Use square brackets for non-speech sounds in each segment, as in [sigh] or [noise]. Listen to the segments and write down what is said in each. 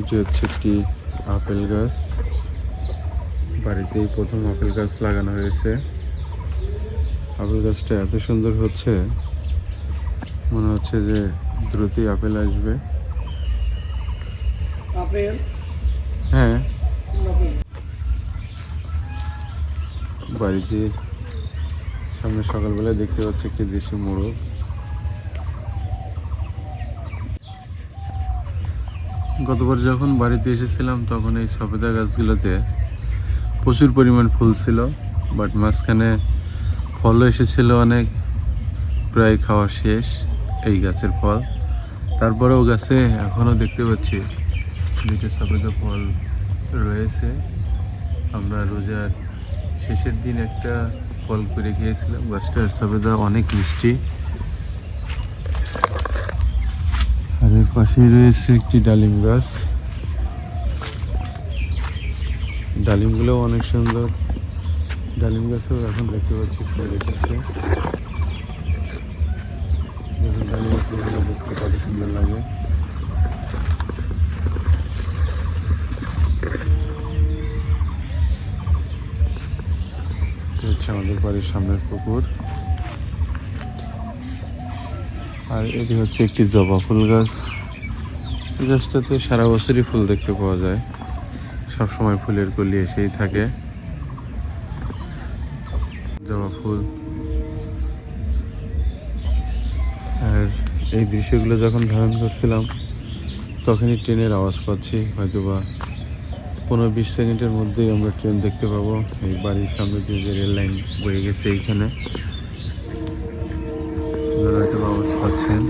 এটি হচ্ছে একটি আপেল গাছ। বাড়িতেই প্রথম আপেল গাছ লাগানো হয়েছে। আপেল গাছটা এত সুন্দর হচ্ছে মনে হচ্ছে যে দ্রুতই আপেল আসবে। আপেল? হ্যাঁ। বাড়িতে সামনে সকালবেলা দেখতে পাচ্ছি একটি দেশি মোরগ। গতবার যখন বাড়িতে এসেছিলাম, তখন এই সফেদা গাছগুলোতে প্রচুর পরিমাণ ফুল ছিল বাট মাঝখানে ফলও এসেছিল অনেক। প্রায় খাওয়া শেষ, এই গাছের ফল। তারপরেও গাছে এখনও দেখতে পাচ্ছি দুইটা সফেদা ফল রয়েছে। আমরা রোজার শেষের দিন একটা ফল করে খেয়েছিলাম। গাছটার সবেদা অনেক মিষ্টি আর এর পাশেই রয়েছে একটি ডালিম গাছ। ডালিমগুলোও অনেক সুন্দর। ডালিম গাছও এখন দেখতে পাচ্ছি ফুল দেখুন, ডালিম ফুলগুলো দেখতে কত সুন্দর লাগে। হচ্ছে আমাদের বাড়ির সামনের পুকুর। আর এটি হচ্ছে একটি জবা ফুল গাছ। গাছটাতে সারা বছরই ফুল দেখতে পাওয়া যায়। সব সময় ফুলের কলি এসেই থাকে। জবা ফুল। আর এই দৃশ্যগুলো যখন ধারণ করছিলাম, তখনই ট্রেনের আওয়াজ পাচ্ছি। হয়তোবা পনেরো বিশ সেকেন্ডের মধ্যেই আমরা ট্রেন দেখতে পাবো। এই বাড়ির সামনে দিয়ে যে রেল লাইন বয়ে গেছে এইখানে। হয়তো বা আওয়াজ পাচ্ছেন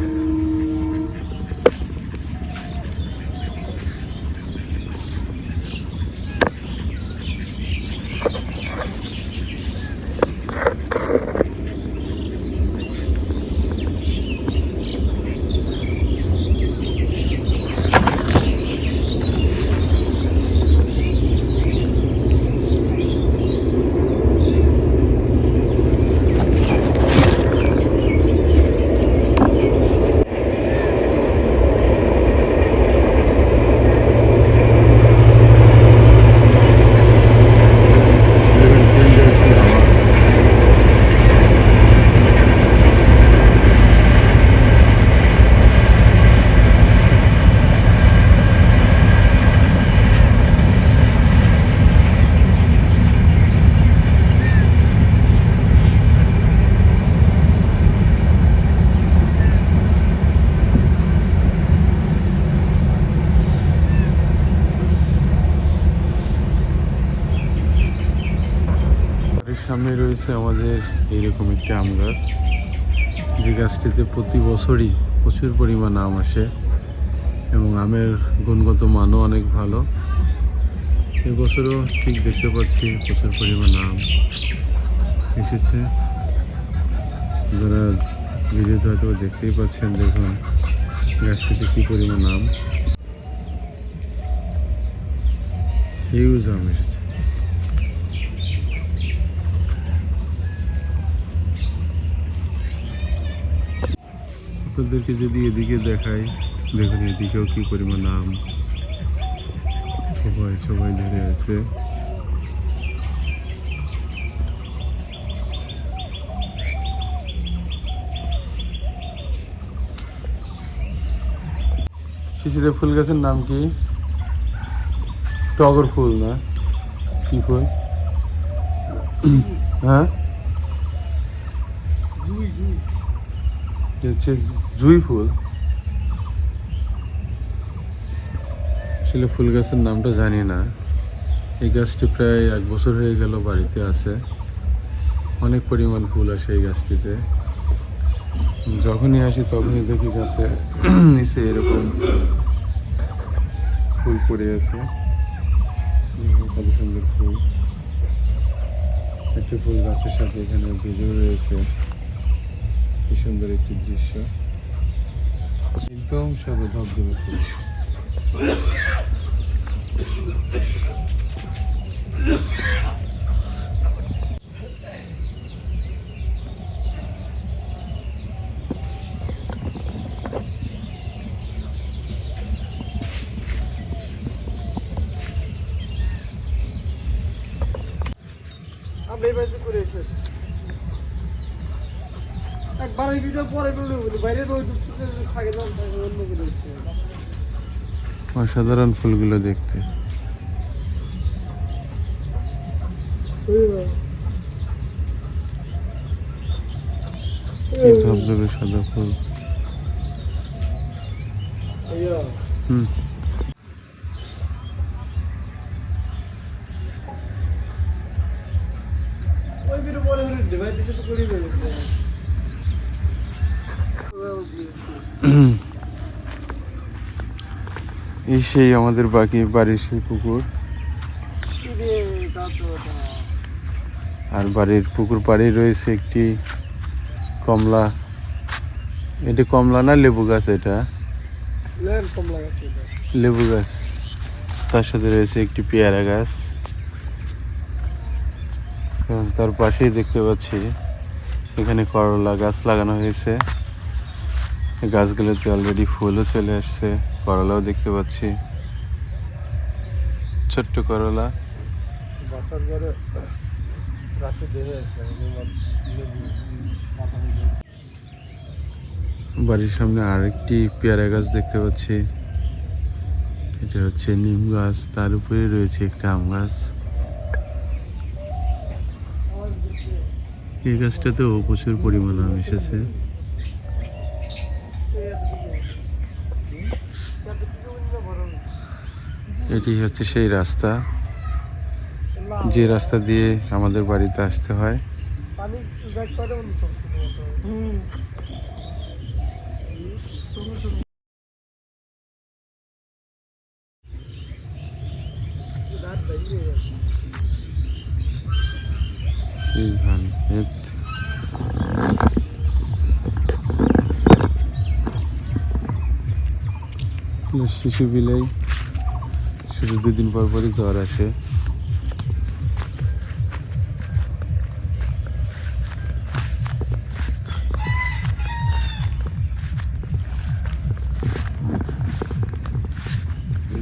দেখুন ট্রেনটার কি হাওয়া। বাড়ির সামনে রয়েছে আমাদের এইরকম একটি আম গাছ। যে গাছটিতে প্রতি বছরই প্রচুর পরিমাণ আম আসে এবং আমের গুণগত মানও অনেক ভালো। এবছরও ঠিক দেখতে পাচ্ছি প্রচুর পরিমাণ আম এসেছে। যারা ভিডিওতে হয়তো দেখতেই পাচ্ছেন, দেখুন গাছটিতে কী পরিমাণ আম। হিউজ আম এসেছে। আপনাদেরকে যদি এদিকে দেখাই, দেখুন এদিকেও কি পরিমাণ আম। সবাই সবাই ধরে আছে। শিশিরে ফুল গাছের নাম কি? টগর ফুল না? কি ফুল? হ্যাঁ? হচ্ছে জুই ফুল আসলে ফুল গাছের নামটা জানি না। এই গাছটি প্রায় এক বছর হয়ে গেল বাড়িতে আছে। অনেক পরিমাণ ফুল আসে এই গাছটিতে। যখনই আসি তখনই দেখি গাছে [clears throat] নিচে এরকম ফুল পড়ে আছে। কত সুন্দর ফুল। একটি ফুল গাছের সাথে এখানে বেজেও রয়েছে। কি সুন্দর একটি দৃশ্য। একদম সাদা ধবধবে ফুল আপনি এই বাড়িতে করে এসে একবার এই ভিডিও পরে বলে বলি বাইরে রোদ উঠতেছে থাকে না অন্য করে উঠছে অসাধারণ ফুলগুলো দেখতে। ধবধবে সাদা ফুল। হুম। এই সেই আমাদের বাকি বাড়ির সেই পুকুর। আর বাড়ির পুকুর পাড়ে রয়েছে একটি কমলা। এটি কমলা না লেবু গাছ এটা? লেবু গাছ তার সাথে রয়েছে একটি পেয়ারা গাছ। এবং তার পাশেই দেখতে পাচ্ছি এখানে করলা গাছ লাগানো হয়েছে। গাছগুলোতে অলরেডি ফুলও চলে আসছে। করলাও দেখতে পাচ্ছি। ছোট্ট করলা। বাড়ির সামনে আরেকটি পেয়ারা গাছ দেখতে পাচ্ছি। এটা হচ্ছে নিম গাছ তার উপরে রয়েছে একটা আম গাছ। এই গাছটাতেও প্রচুর পরিমাণ আম এসেছে। এটি হচ্ছে সেই রাস্তা। যে রাস্তা দিয়ে আমাদের বাড়িতে আসতে হয়। ধান শিশু বিলাই। শুধু দুদিন পর পরই জ্বর আসে।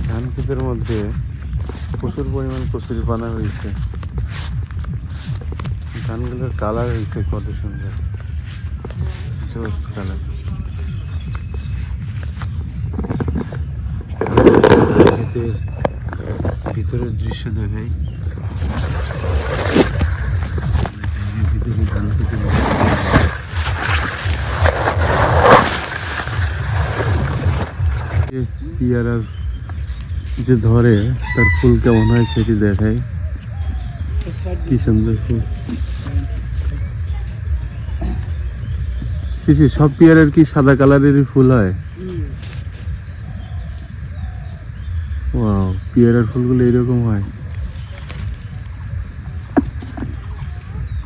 ধান ক্ষেতের মধ্যে প্রচুর পরিমাণ কচুরি পানা হয়েছে। ধানগুলোর কালার হয়েছে কত সুন্দর। কালার। ক্ষেতের ভিতরের দৃশ্য দেখাই। পিয়ারার যে ধরে, তার ফুল কেমন হয় সেটি দেখাই। কি সুন্দর ফুল। শিশি সব পেয়ারের কি সাদা কালারেরই ফুল হয়? পেয়ারার ফুলগুলো এরকম হয়।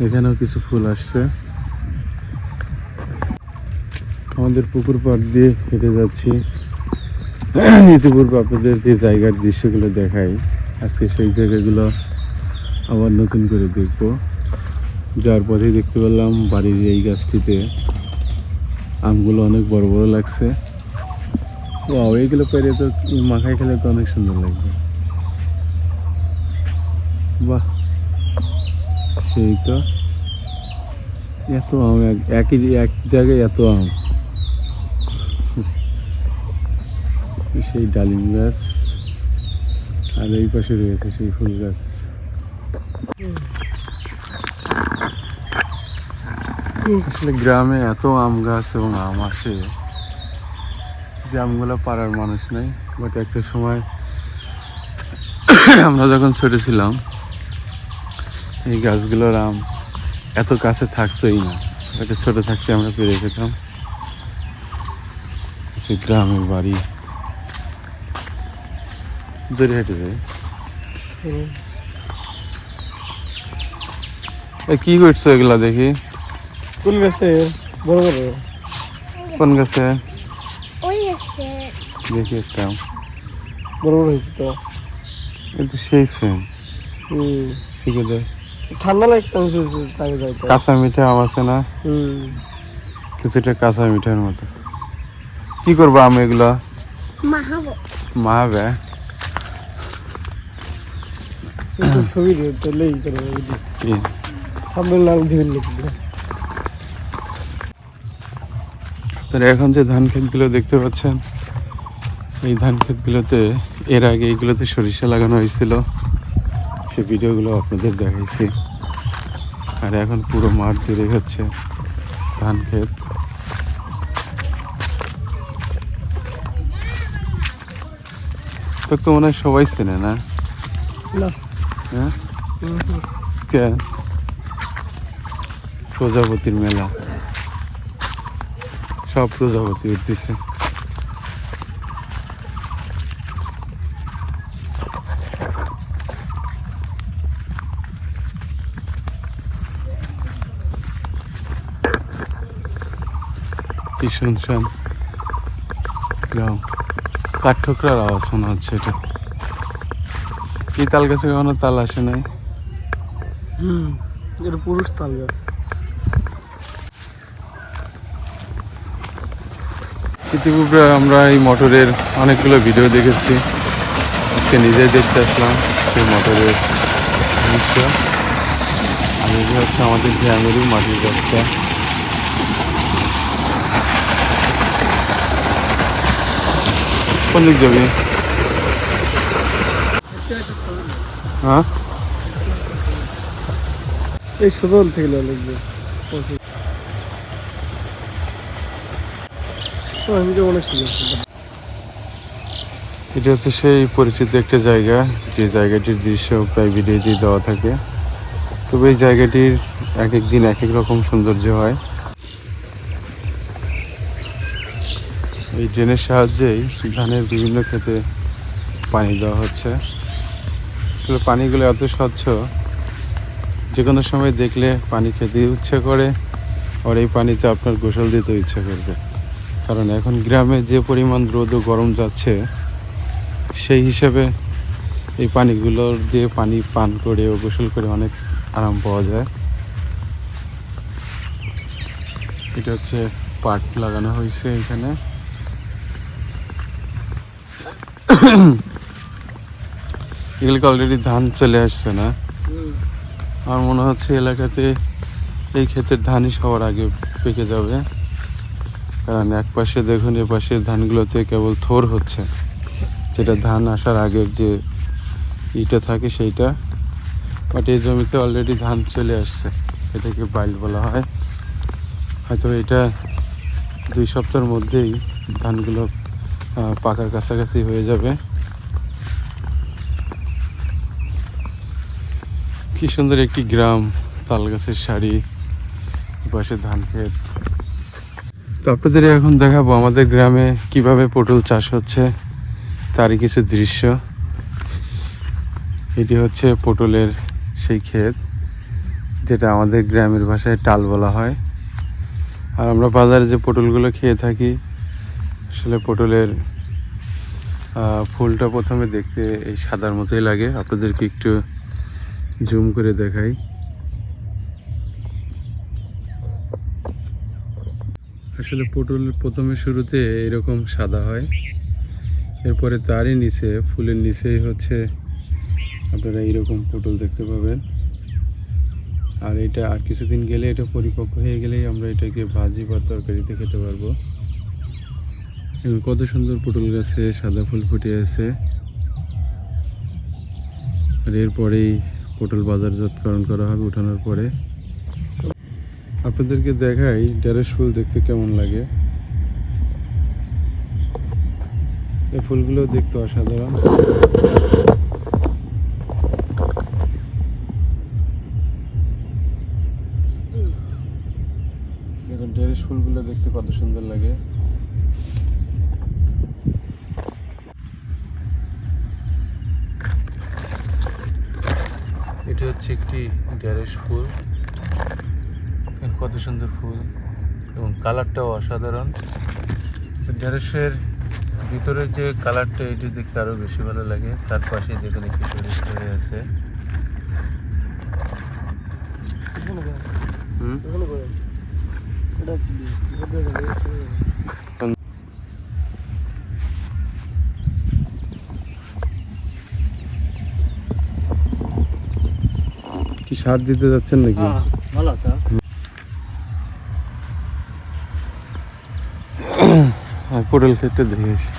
এখানেও কিছু ফুল আসছে। আমাদের পুকুর পাড় দিয়ে হেঁটে যাচ্ছি। ইতিপূর্বে আপনাদের যে জায়গার দৃশ্যগুলো দেখাই, আজকে সেই জায়গাগুলো আবার নতুন করে দেখব। যার পথে দেখতে পেলাম বাড়ির এই গাছটিতে আমগুলো অনেক বড় বড় লাগছে। ও এইগুলো পেরে তো মাখায় খেলে তো অনেক সুন্দর লাগবে। বাহ। সেই তো এত আম, এক- একই, এক জায়গায় এত আম। সেই ডালিম গাছ, আর এই পাশে রয়েছে সেই ফুল গাছ। আসলে গ্রামে এত আম গাছ এবং আম আসে যে আমগুলো পাড়ার মানুষ নেই বাট একটা সময় আমরা যখন ছোট ছিলাম এই গাছগুলোর আম এত কাছে থাকতোই না। একটা ছোট থাকতে আমরা পেরে খেতাম সে গ্রামের বাড়ি। দূরে হেঁটে যায় এ কি করছ এগুলা দেখি? কোন গেছে? বড় বড়? কোন গাছে? ওই আছে দেখি একটা। বড় বড় হয়েছে তো। এ তো সেই সেম হুম। শিখে দেয় ঠান্ডা লাগছে আমি শুয়েছি তাকে যাইতে কাঁচা মিঠা আছে না? হুম। কিছুটা কাঁচা মিঠার মতো। কি করব আম এগুলা? মাহাবো মাহাবে ছবি তাহলে ই করে সামনে লাল দিবেন এখন যে ধান ক্ষেতগুলো দেখতে পাচ্ছেন এই ধান ক্ষেতগুলোতে এর আগে এইগুলোতে সরিষা লাগানো হয়েছিল। সে ভিডিওগুলো আপনাদের দেখাইছি। আর এখন পুরো মাঠ জুড়ে হচ্ছে ধান ক্ষেত। তো মনে হয় সবাই চেনে না? না। হ্যাঁ? প্রজাপতির মেলা। সব প্রজাপতি উঠতেছে। কি শুনছেন গ্রাম। কাঠঠোকরার আওয়াজ শোনা হচ্ছে এটা। এই তাল গাছে কখনো তাল আসে নাই? হুম এটা পুরুষ তাল গাছ। ইতিপূর্বে আমরা এই মোটরের অনেকগুলো ভিডিও দেখেছি। আজকে নিজেই দেখতে আসলাম সেই মোটরের দৃশ্য আর এগুলো হচ্ছে আমাদের গ্রামেরই মাটির রাস্তা কোন দিক যাবি। হ্যাঁ? এই সুদন থেকে লাগবে। এটা হচ্ছে সেই পরিচিত একটা জায়গা যে জায়গাটির দৃশ্য প্রায় ভিডিওতেই দেওয়া থাকে। তবে এই জায়গাটির এক এক দিন এক এক রকম সৌন্দর্য হয়। এই ড্রেনের সাহায্যেই ধানের বিভিন্ন ক্ষেতে পানি দেওয়া হচ্ছে। আসলে পানিগুলো এত স্বচ্ছ, যে কোনো সময় দেখলে পানি খেতে ইচ্ছে করে আর এই পানিতে আপনার গোসল দিতে ইচ্ছে করবে। কারণ এখন গ্রামে যে পরিমাণ রোদ ও গরম যাচ্ছে, সেই হিসাবে এই পানিগুলো দিয়ে পানি পান করে ও গোসল করে অনেক আরাম পাওয়া যায়। এটা হচ্ছে পাট লাগানো হয়েছে এখানে। এগুলোকে অলরেডি ধান চলে আসছে না? আমার মনে হচ্ছে এলাকাতে এই ক্ষেতের ধানই সবার আগে পেকে যাবে। কারণ এক পাশে দেখুন এ পাশের ধানগুলোতে কেবল থোর হচ্ছে। যেটা ধান আসার আগের যে ইটা থাকে সেইটা। বাট এই জমিতে অলরেডি ধান চলে আসছে। এটাকে বাইল বলা হয়। হয়তো এটা দুই সপ্তাহের মধ্যেই ধানগুলো পাকার কাছাকাছি হয়ে যাবে। কি সুন্দর একটি গ্রাম তাল গাছের শাড়ি পাশে ধান ক্ষেত। তো আপনাদের এখন দেখাবো আমাদের গ্রামে কীভাবে পটল চাষ হচ্ছে, তারই কিছু দৃশ্য। এটি হচ্ছে পটলের সেই ক্ষেত, যেটা আমাদের গ্রামের ভাষায় টাল বলা হয়। আর আমরা বাজারে যে পটলগুলো খেয়ে থাকি আসলে পটলের ফুলটা প্রথমে দেখতে এই সাদার মতোই লাগে। আপনাদেরকে একটু জুম করে দেখাই। আসলে পটল প্রথমে শুরুতে এরকম সাদা হয়। এরপরে তারই নিচে, ফুলের নিচেই হচ্ছে আপনারা এইরকম পটল দেখতে পাবেন। আর এটা আর কিছুদিন গেলে এটা পরিপক্ক হয়ে গেলেই আমরা এটাকে ভাজি বা তরকারিতে খেতে পারব। কত সুন্দর পটল গাছে সাদা ফুল ফুটে আছে। আর এরপরেই পটল বাজারজাতকরণ করা হবে উঠানোর পরে। আপনাদেরকে দেখাই ঢেঁড়স ফুল দেখতে কেমন লাগে। এই ফুলগুলো দেখতে অসাধারণ। দেখুন, ঢেঁড়স ফুলগুলো দেখতে কত সুন্দর লাগে। এটি হচ্ছে একটি ঢেঁড়স ফুল। কত সুন্দর ফুল এবং কালারটাও অসাধারণ। তো ঢেঁড়সের ভিতরের যে কালারটা এটি দেখতে আরও বেশি ভালো লাগে। তার পাশে যেখানে সরিষ হয়ে আছে। হুম এখানে করেন এটা কি দিয়ে? এটা দিয়ে দেবে, এটা দিয়ে দেবে। কি সার দিতে যাচ্ছেন নাকি? হ্যাঁ ভালো আছে। [coughs] পটল ক্ষেতটা দেখে আসি।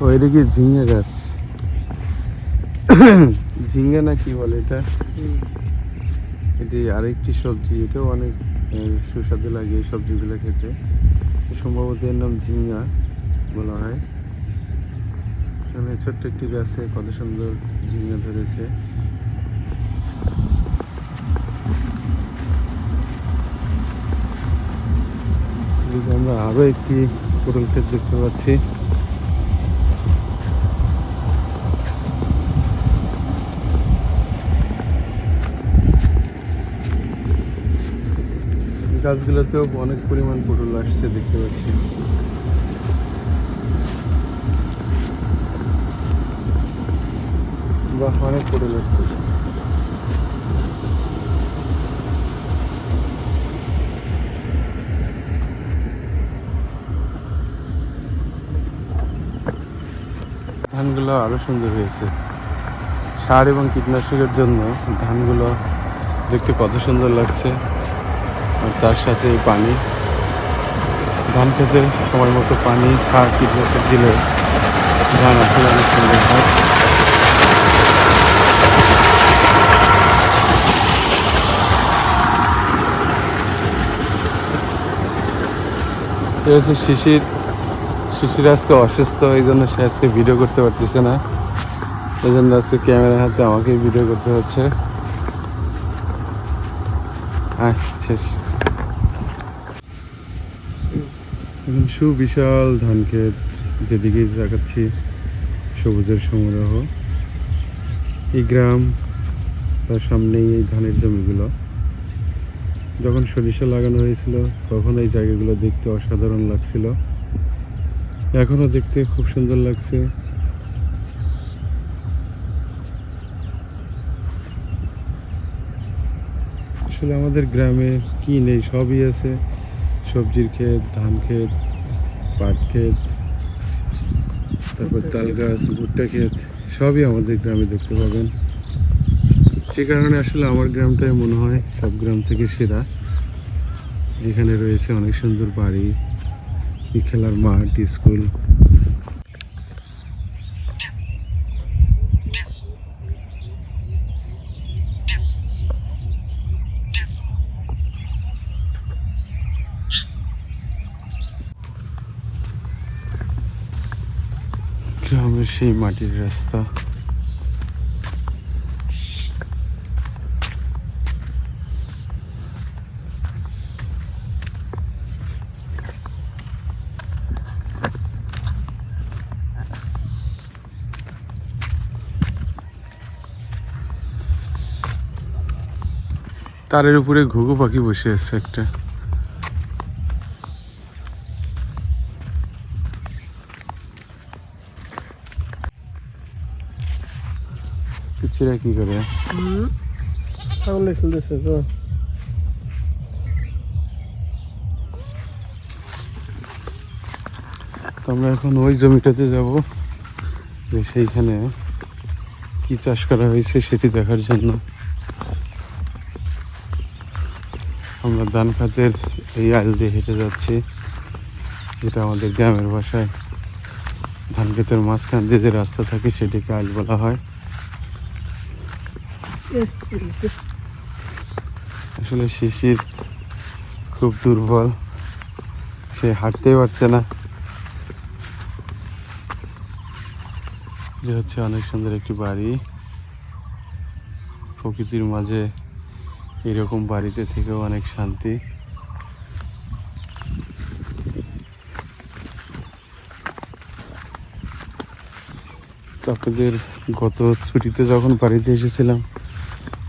ও এটা কি ঝিঙ্গা গাছ। [coughs] ঝিঙ্গা না কি বলে এটা? এটি আরেকটি সবজি এটাও অনেক সুস্বাদু লাগে এই সবজিগুলো খেতে। সম্ভবত এর নাম ঝিঙ্গা বলা হয়। এখানে ছোট্ট একটি গাছে কত সুন্দর ঝিঙ্গা ধরেছে। আমরা আরও একটি পটল ক্ষেত দেখতে পাচ্ছি। গাছগুলোতেও অনেক পরিমাণ পটল আসছে দেখতে পাচ্ছি। বাহ অনেক পটল আসছে ধানগুলো আরও সুন্দর হয়েছে। সার এবং কীটনাশকের জন্য ধানগুলো দেখতে কত সুন্দর লাগছে। আর তার সাথে পানি। ধান খেতে সময় মতো পানি, সার, কীটনাশক দিলে ধান আসলে অনেক সুন্দর হয়। হচ্ছে শিশির। শিশির আজকে অসুস্থ, এই জন্য সে আজকে ভিডিও করতে পারতেছে না। এই জন্য আজকে ক্যামেরার হাতে আমাকে ভিডিও করতে হচ্ছে। সুবিশাল ধান ক্ষেত যেদিকে তাকাচ্ছি, সবুজের সমারোহ। এই গ্রাম, তার সামনেই এই ধানের জমিগুলো। যখন সরিষা লাগানো হয়েছিল, তখন এই জায়গাগুলো দেখতে অসাধারণ লাগছিল। এখনও দেখতে খুব সুন্দর লাগছে। আসলে আমাদের গ্রামে কি নেই, সবই আছে। সবজির ক্ষেত, ধান ক্ষেত, পাট ক্ষেত, তারপর তাল গাছ, ভুট্টা ক্ষেত, সবই আমাদের গ্রামে দেখতে পাবেন। সে কারণে আসলে আমার গ্রামটাই মনে হয় সব গ্রাম থেকে সেরা। যেখানে রয়েছে অনেক সুন্দর বাড়ি খেলার মাঠ, স্কুল। গ্রামের সেই মাটির রাস্তা। তারের উপরে ঘুঘু পাখি বসে আছে একটা। পিচ্ছিরা কি করে? ছাগল খেলতেছে তো তো আমরা এখন ওই জমিটাতে যাব যে সেইখানে কি চাষ করা হয়েছে সেটি দেখার জন্য। ধান খাতের এই আইল দিয়ে হেঁটে যাচ্ছি, যেটা আমাদের গ্রামের ভাষায় ধান ক্ষেতের মাঝখান দিয়ে যে রাস্তা থাকে সেটিকে আইল বলা হয়। আসলে শিশির খুব দুর্বল, সে হাঁটতেই পারছে না। যে হচ্ছে অনেক সুন্দর একটি বাড়ি। প্রকৃতির মাঝে এরকম বাড়িতে থেকেও অনেক শান্তি। আপনাদের গত ছুটিতে যখন বাড়িতে এসেছিলাম,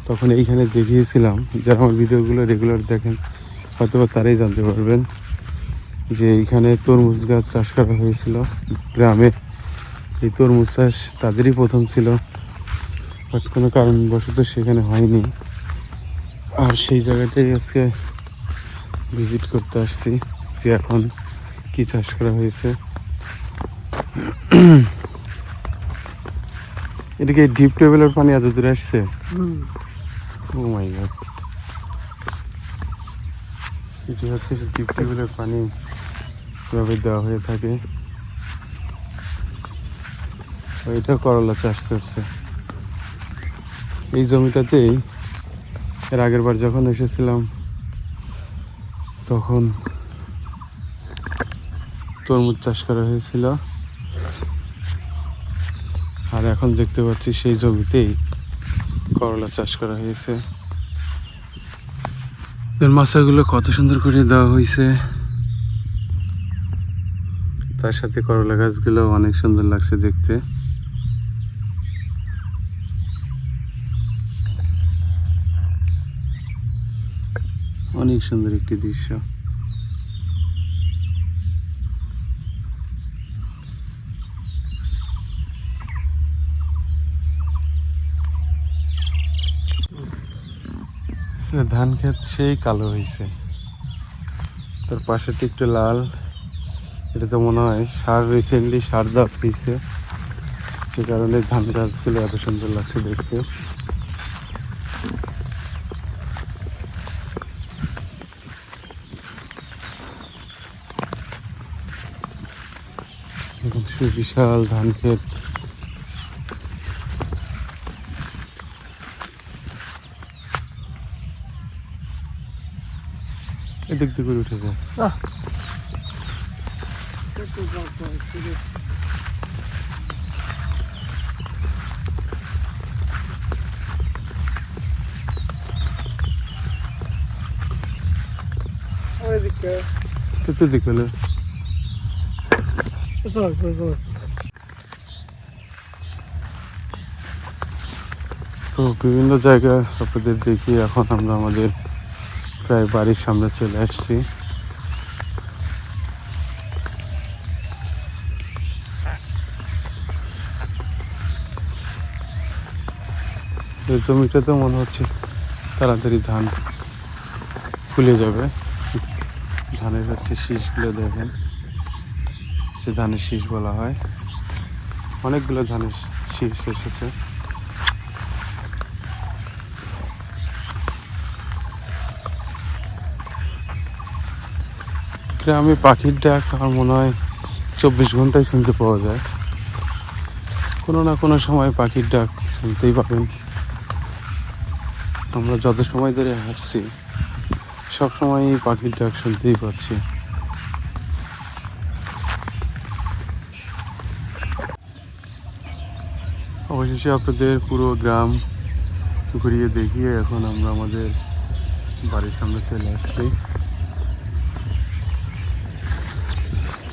তখন এইখানে দেখিয়েছিলাম, যারা আমার ভিডিওগুলো রেগুলার দেখেন হয়তো তারাই জানতে পারবেন যে এইখানে তরমুজ গাছ চাষ করা হয়েছিল গ্রামে। এই তরমুজ চাষ তাদেরই প্রথম ছিল, বাট কোনো কারণবশত সেখানে হয়নি। আর সেই জায়গাটাই আজকে ভিজিট করতে আসছি যে এখন কি চাষ করা হয়েছে। এ এটা কি ডিপ লেভেলের পানি এত দূরে আসছে? ও মাই গড এটি হচ্ছে ডিপ লেভেলের পানি এভাবে দেওয়া হয়ে থাকে। এটা করলা চাষ করছে। এই জমিটাতেই এর আগের বার যখন এসেছিলাম, তখন তরমুজ চাষ করা হয়েছিল। আর এখন দেখতে পাচ্ছি সেই জমিতেই করলা চাষ করা হয়েছে। এর মাছাগুলো কত সুন্দর করে দেওয়া হয়েছে। তার সাথে করলা গাছগুলো অনেক সুন্দর লাগছে দেখতে। অনেক সুন্দর একটি দৃশ্য। ধান ক্ষেত সেই কালো হয়েছে তার পাশেটি একটু লাল। এটা তো মনে হয় সার রিসেন্টলি সার দেওয়া হয়েছে যে কারণে ধান গাছগুলো এত সুন্দর লাগছে দেখতে। সুবিশাল ধান ক্ষেত। এদিক দিয়ে করে উঠেছে কত বাবা, ছেলে। আর এদিকে তো তো দিক হলো। চল চল তো বিভিন্ন জায়গায় আপনাদের দেখি এখন আমরা আমাদের প্রায় বাড়ির সামনে চলে আসছি। এই জমিটাতে মনে হচ্ছে তাড়াতাড়ি ধান ফুলে যাবে। ধানের হচ্ছে শীষগুলো দেখেন। সে ধানের শীষ বলা হয়। অনেকগুলো ধানের শীষ এসেছে। গ্রামে পাখির ডাক আমার মনে হয় চব্বিশ ঘন্টায় শুনতে পাওয়া যায়। কোনো না কোনো সময় পাখির ডাক শুনতেই পাবেন। আমরা যত সময় ধরে হাঁটছি, সব সময় পাখির ডাক শুনতেই পাচ্ছি। অবশেষে আপনাদের পুরো গ্রাম ঘুরিয়ে দেখিয়ে এখন আমরা আমাদের বাড়ির সামনে চলে আসছি।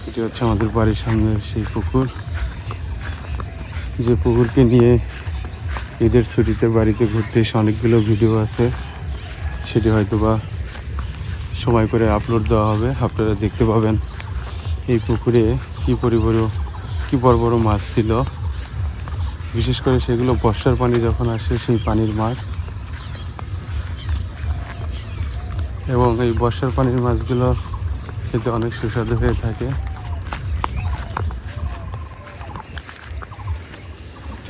এটি হচ্ছে আমাদের বাড়ির সামনে সেই পুকুর। যে পুকুরকে নিয়ে ঈদের ছুটিতে বাড়িতে ঘুরতে এসে অনেকগুলো ভিডিও আছে। সেটি হয়তো বা সময় করে আপলোড দেওয়া হবে। আপনারা দেখতে পাবেন এই পুকুরে কী পরিবড় কী বড় বড় মাছ ছিল। বিশেষ করে সেগুলো বর্ষার পানি যখন আসে, সেই পানির মাছ। এবং এই বর্ষার পানির মাছগুলো খেতে অনেক সুস্বাদু হয়ে থাকে।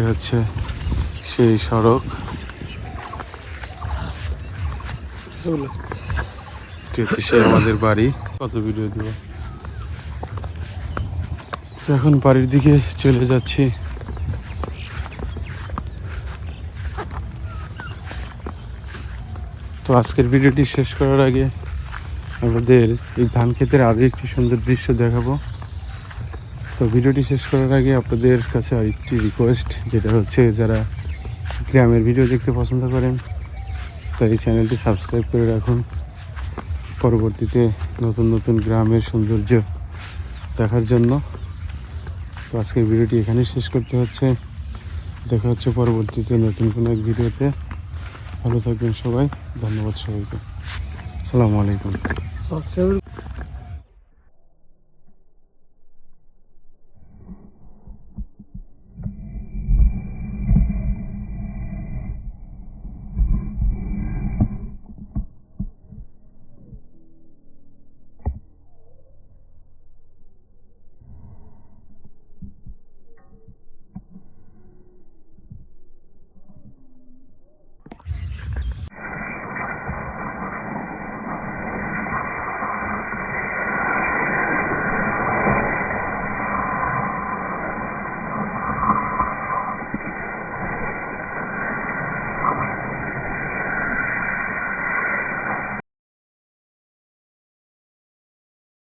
হচ্ছে সেই সড়ক। সেই আমাদের বাড়ি। কত ভিডিও দিব? এখন বাড়ির দিকে চলে যাচ্ছি। আজকের ভিডিওটি শেষ করার আগে আমাদের এই ধান ক্ষেতের আরও একটি সুন্দর দৃশ্য দেখাবো। তো ভিডিওটি শেষ করার আগে আপনাদের কাছে আরেকটি রিকোয়েস্ট যেটা হচ্ছে যারা গ্রামের ভিডিও দেখতে পছন্দ করেন, তাই এই চ্যানেলটি সাবস্ক্রাইব করে রাখুন। পরবর্তীতে নতুন নতুন গ্রামের সৌন্দর্য দেখার জন্য। তো আজকের ভিডিওটি এখানে শেষ করতে হচ্ছে। দেখা হচ্ছে পরবর্তীতে নতুন কোনো এক ভিডিওতে। ভালো থাকবেন সবাই ধন্যবাদ সবাইকে। সালামু আলাইকুম।